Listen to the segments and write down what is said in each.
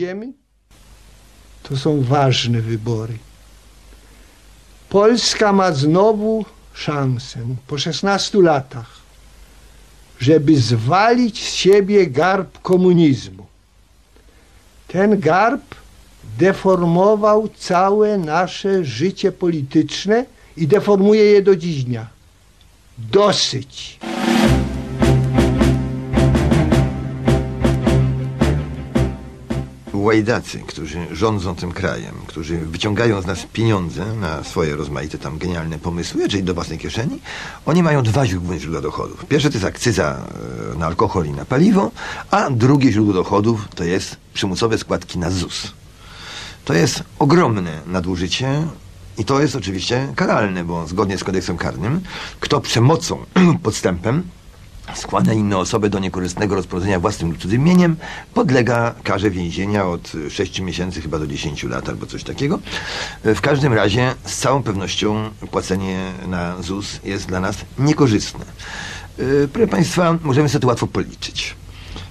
Ziemi? To są ważne wybory. Polska ma znowu szansę po 16 latach, żeby zwalić z siebie garb komunizmu. Ten garb deformował całe nasze życie polityczne i deformuje je do dziś dnia. Dosyć. Łajdacy, którzy rządzą tym krajem, którzy wyciągają z nas pieniądze na swoje rozmaite tam genialne pomysły, czyli do własnej kieszeni, oni mają dwa główne źródła dochodów. Pierwsze to jest akcyza e, na alkohol i na paliwo, a drugie źródło dochodów to jest przymusowe składki na ZUS. To jest ogromne nadużycie i to jest oczywiście karalne, bo zgodnie z kodeksem karnym, kto przemocą, podstępem skłania inne osoby do niekorzystnego rozporządzenia własnym lub cudzym mieniem, podlega karze więzienia od 6 miesięcy chyba do 10 lat albo coś takiego. W każdym razie z całą pewnością płacenie na ZUS jest dla nas niekorzystne. Yy, Proszę Państwa, możemy sobie to łatwo policzyć.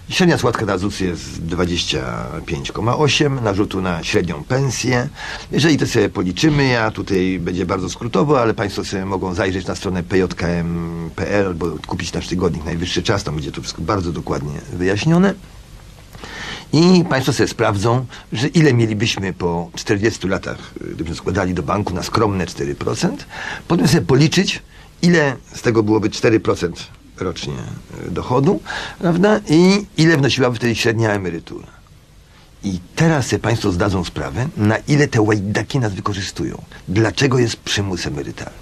Średnia składka na ZUS jest 25,8 narzutu na średnią pensję. Jeżeli to sobie policzymy, ja tutaj będzie bardzo skrótowo, ale Państwo sobie mogą zajrzeć na stronę pjkm.pl albo kupić nasz tygodnik Najwyższy Czas, tam będzie to wszystko bardzo dokładnie wyjaśnione. I Państwo sobie sprawdzą, że ile mielibyśmy po 40 latach, gdybyśmy składali do banku na skromne 4%, potem sobie policzyć, ile z tego byłoby 4% rocznie y, dochodu, prawda? I ile wnosiłaby wtedy średnia emerytura. I teraz sobie Państwo zdadzą sprawę, na ile te łajdaki nas wykorzystują. Dlaczego jest przymus emerytalny.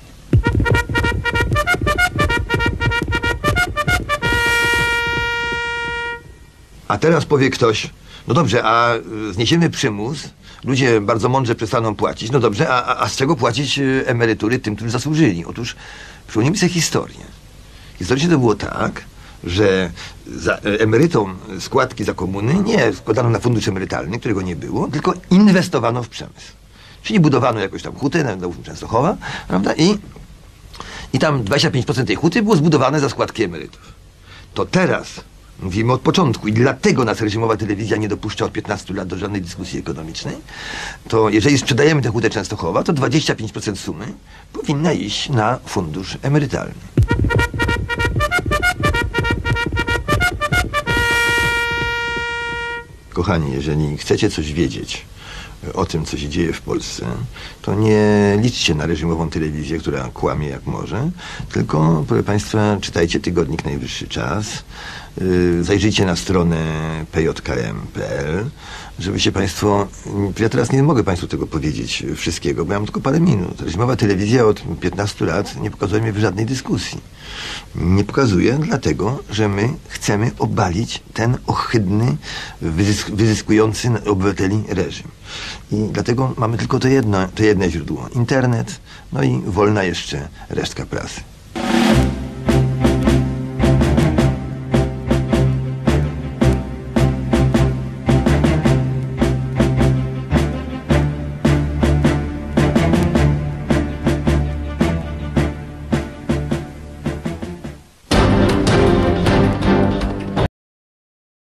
A teraz powie ktoś, no dobrze, a y, zniesiemy przymus, ludzie bardzo mądrze przestaną płacić, no dobrze, a, a- z czego płacić y, emerytury tym, którzy zasłużyli? Otóż przypomnijmy sobie historię. Historycznie to było tak, że za emerytom składki za komuny nie składano na fundusz emerytalny, którego nie było, tylko inwestowano w przemysł. Czyli budowano jakąś tam hutę, na na Częstochowa, prawda? I, I tam 25% tej huty było zbudowane za składki emerytów. To teraz mówimy od początku i dlatego nas reżimowa telewizja nie dopuszcza od 15 lat do żadnej dyskusji ekonomicznej, to jeżeli sprzedajemy tę hutę Częstochowa, to 25% sumy powinna iść na fundusz emerytalny. Kochani, jeżeli chcecie coś wiedzieć o tym, co się dzieje w Polsce, to nie liczcie na reżimową telewizję, która kłamie jak może, tylko, proszę Państwa, czytajcie tygodnik Najwyższy Czas, zajrzyjcie na stronę pjkm.pl, żebyście Państwo... Ja teraz nie mogę Państwu tego powiedzieć wszystkiego, bo ja mam tylko parę minut. Reżimowa telewizja od 15 lat nie pokazuje mnie w żadnej dyskusji. Nie pokazuje dlatego, że my chcemy obalić ten ohydny, wyzysk, wyzyskujący obywateli reżim. I dlatego mamy tylko to jedno, to jedno źródło. Internet, no i wolna jeszcze resztka prasy.